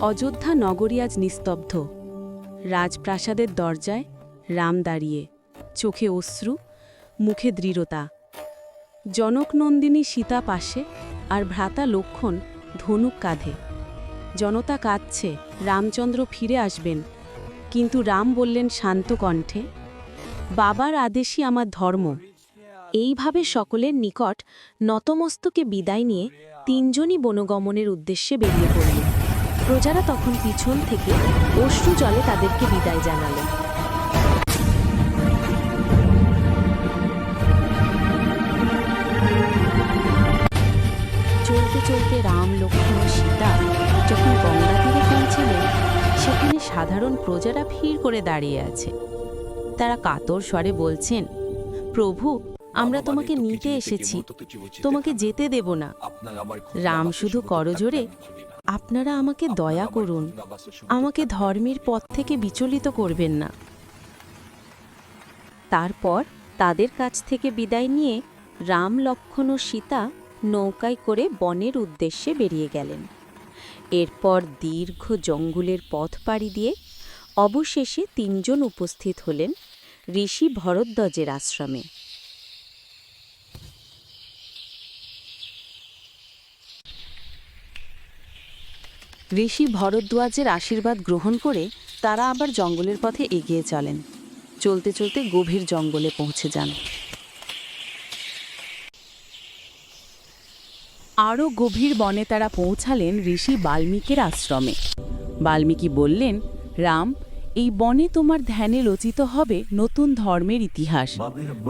অযোধ্যা নগরী আজ নিস্তব্ধ। রাজপ্রাসাদের দরজায় রাম দাঁড়িয়ে, চোখে অশ্রু, মুখে দৃঢ়তা। জনকনন্দিনী সীতা পাশে আর ভ্রাতা লক্ষণ ধনুক কাঁধে। জনতা কাঁদছে, রামচন্দ্র ফিরে আসবেন, কিন্তু রাম বললেন শান্ত কণ্ঠে, বাবার আদেশই আমার ধর্ম। এইভাবে সকলের নিকট নতমস্তকে বিদায় নিয়ে তিনজনই বনগমনের উদ্দেশ্যে বেরিয়ে পড়ল প্রজারা তখন পিছন থেকে অশ্রু জলে তাদেরকে বিদায় জানালো। চলতে চলতে রাম লক্ষ্মণ সীতা যখন গঙ্গা তীরে পৌঁছলেন সেখানে সাধারণ প্রজারা ভিড় করে দাঁড়িয়ে আছে। তারা কাতর স্বরে বলছেন প্রভু আমরা তোমাকে নিতে এসেছি। তোমাকে যেতে দেব না। রাম শুধু করজোরে আপনারা আমাকে দয়া করুন। আমাকে ধর্মের পথ থেকে বিচলিত করবেন না। তারপর তাদের কাছ থেকে বিদায় নিয়ে রাম, লক্ষণ ও সীতা নৌকায় করে বনের উদ্দেশ্যে বেরিয়ে গেলেন। এরপর দীর্ঘ জঙ্গলের পথ পাড়ি দিয়ে অবশেষে তিনজন উপস্থিত হলেন ঋষি ভরদ্বাজের আশ্রমে। ঋষি ভরদ্বাজের আশীর্বাদ গ্রহণ করে তারা আবার জঙ্গলের পথে এগিয়ে চলেন। চলতে চলতে গভীর জঙ্গলে পৌঁছে যান। আরও গভীর বনে তারা পৌঁছালেন ঋষি বাল্মীকের আশ্রমে। বাল্মীকি বললেন রাম এই বনে তোমার ধ্যানে রচিত হবে নতুন ধর্মের ইতিহাস।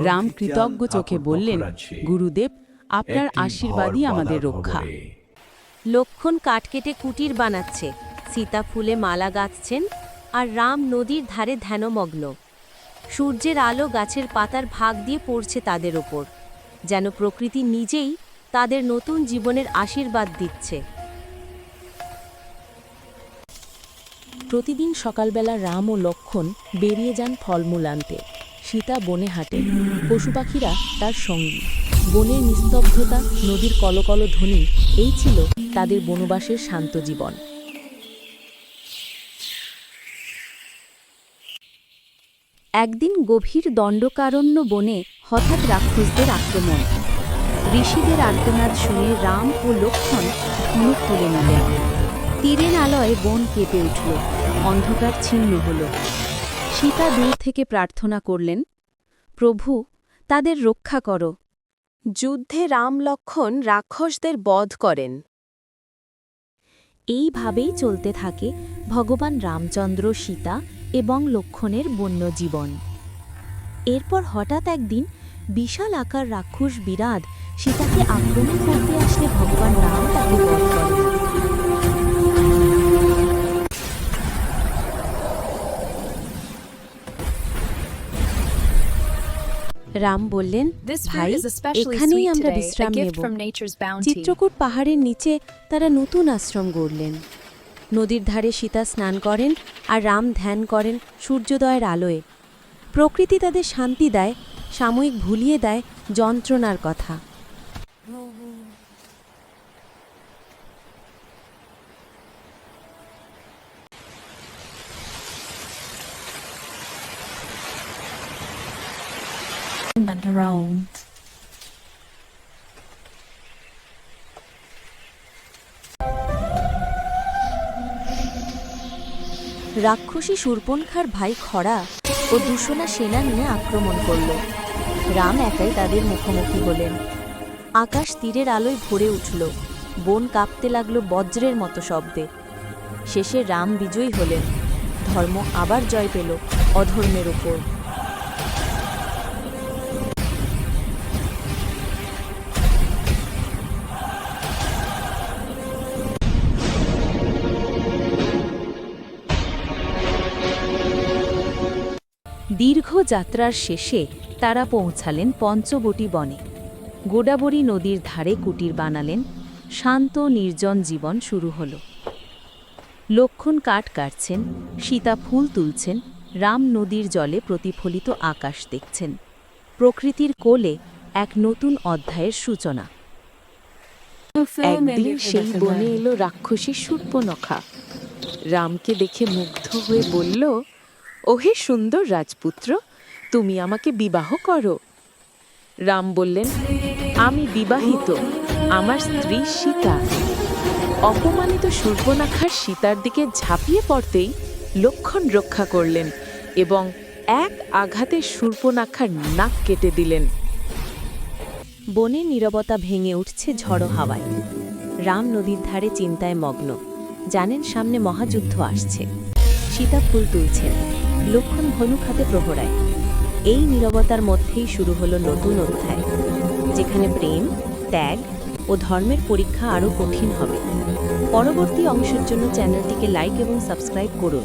রাম কৃতজ্ঞ চোখে বললেন গুরুদেব আপনার আশীর্বাদই আমাদের রক্ষা। লক্ষণ কাঠ কেটে কুটির বানাচ্ছে। সীতা ফুলে মালা গাঁথছেন আর রাম নদীর ধারে ধ্যানমগ্ন। সূর্যের আলো গাছের পাতার ভাগ দিয়ে পড়ছে তাদের ওপর, যেন প্রকৃতি নিজেই তাদের নতুন জীবনের আশীর্বাদ দিচ্ছে। প্রতিদিন সকালবেলা রাম ও লক্ষণ বেরিয়ে যান ফলমূল আনতে। সীতা বনে হাঁটে। পশু পাখিরা তার সঙ্গী। বনের নিস্তব্ধতা, নদীর কলকল ধ্বনি, এই ছিল তাদের বনবাসের শান্ত জীবন। একদিন গভীর দণ্ডকারণ্য বনে হঠাৎ রাক্ষসদের আক্রমণ। ঋষিদের আর্তনাদ শুনে রাম ও লক্ষণ ধনুক তুলে নিলেন। তীরের আলয়ে বন কেঁপে উঠল, অন্ধকার ছিন্ন হল। সীতা দূর থেকে প্রার্থনা করলেন, প্রভু, তাদের রক্ষা করো। যুদ্ধে রাম লক্ষণ রাক্ষসদের বধ করেন। এইভাবেই চলতে থাকে ভগবান রামচন্দ্র সীতা এবং লক্ষণের বন্য জীবন এরপর হঠাৎ একদিন বিশাল আকার রাক্ষস বিরাট সীতাকে আক্রমণ করতে আসলে ভগবান রাম তাকে বধ করেন। রাম বললেন ভাই এখানেই আমরা বিশ্রাম নেব। চিত্রকূট পাহাড়ের নিচে তারা নতুন আশ্রম গড়লেন। নদীর ধারে সীতা স্নান করেন আর রাম ধ্যান করেন সূর্যোদয়ের আলোয়। প্রকৃতি তাদের শান্তি দেয় সাময়িক ভুলিয়ে দেয় যন্ত্রণার কথা। Around. রাক্ষসী শূর্পণখার ভাই খরা ও দূষণা সেনা নিয়ে আক্রমণ করল। রাম একাই তাদের মুখোমুখি হলেন। আকাশ তীরের আলোয় ভরে উঠল। বন কাঁপতে লাগল বজ্রের মতো শব্দে। শেষে রাম বিজয়ী হলেন। ধর্ম আবার জয় পেল অধর্মের ওপর দীর্ঘ যাত্রার শেষে তারা পৌঁছালেন পঞ্চবটি বনে। গোদাবরী নদীর ধারে কুটির বানালেন, শান্ত নির্জন জীবন শুরু হল। লক্ষণ কাঠ কাটছেন, সীতা ফুল তুলছেন, রাম নদীর জলে প্রতিফলিত আকাশ দেখছেন। প্রকৃতির কোলে এক নতুন অধ্যায়ের সূচনা। একদিন সেই বনে এলো রাক্ষসী সূর্পনখা। রামকে দেখে মুগ্ধ হয়ে বলল ওহে সুন্দর রাজপুত্র, তুমি আমাকে বিবাহ করো। রাম বললেন, আমি বিবাহিত, আমার স্ত্রী সীতা। অপমানিত সূর্পনাখার সীতার দিকে ঝাঁপিয়ে পড়তেই লক্ষণ রক্ষা করলেন এবং এক আঘাতে সূর্পনাখার নাক কেটে দিলেন। বনের নীরবতা ভেঙে উঠছে ঝড়ো হাওয়ায়। রাম নদীর ধারে চিন্তায় মগ্ন। জানেন সামনে মহাযুদ্ধ আসছে। সীতা ফুল তুলছেন। লক্ষণ ধনুক হাতে প্রহরায়। এই নিরবতার মধ্যেই শুরু হলো নতুন অধ্যায়, যেখানে প্রেম, ত্যাগ ও ধর্মের পরীক্ষা আরও কঠিন হবে। পরবর্তী অংশের জন্য চ্যানেলটিকে লাইক এবং সাবস্ক্রাইব করুন।